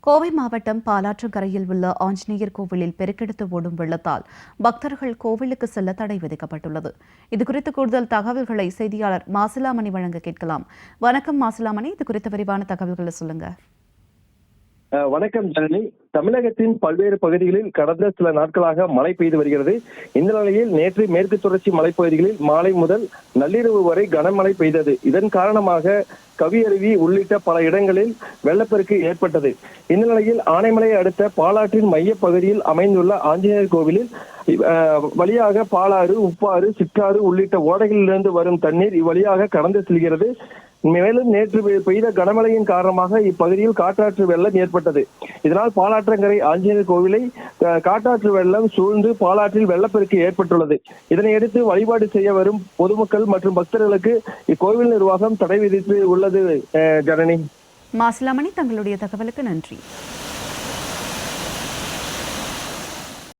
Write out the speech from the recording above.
கோவை மாவட்டம் பாலாற்றுக்கரையில் உள்ள ஆஞ்சநேயர் கோவிலில் பெருக்கெடுத்து ஓடும் வெள்ளத்தால் பக்தர்கள் கோவிலுக்கு செல்ல தடை விதிக்கப்பட்டுள்ளது. இதுகுறித்து கூடுதல் தகவல்களை செய்தியாளர் மாசிலாமணி வழங்க கேட்கலாம். வணக்கம் மாசிலாமணி இது குறித்த விரிவான தகவல்களை சொல்லுங்க. அஹ் வணக்கம் ஜனனி. தமிழகத்தின் பல்வேறு பகுதிகளில் கடந்த சில நாட்களாக மழை பெய்து வருகிறது. இந்த நிலையில் நேற்று மேற்கு தொடர்ச்சி மலைப்பகுதிகளில் மாலை முதல் நள்ளிரவு வரை கனமழை பெய்தது. இதன் காரணமாக கவியருவி உள்ளிட்ட பல இடங்களில் வெள்ளப்பெருக்கு ஏற்பட்டது. இந்த நிலையில் ஆனைமலை அடுத்த பாலாற்றின் மையப்பகுதியில் அமைந்துள்ள ஆஞ்சநேயர் கோவிலில் அஹ், வழியாக பாலாறு உப்பாறு சிற்றாறு உள்ளிட்ட ஓடைகளிலிருந்து வரும் தண்ணீர் இவ்வழியாக கடந்து செல்கிறது. மேலும் நேற்று பெய்த கனமழையின் காரணமாக இப்பகுதியில் காட்டாற்று வெள்ளம் ஏற்பட்டது. இதனால் பாலாற்றங்கரை ஆஞ்சநேயர் கோவிலை காற்றாற்று காட்டாற்று வெள்ளம் சூழ்ந்து பாலாற்றில் வெள்ளப்பெருக்கு ஏற்பட்டுள்ளது. இதனையடுத்து வழிபாடு செய்ய வரும் பொதுமக்கள் மற்றும் பக்தர்களுக்கு இக்கோவில் நிர்வாகம் தடை விதித்து உள்ளது ஜனனி. மாசிலாமணி தங்களுடைய தகவலுக்கு நன்றி.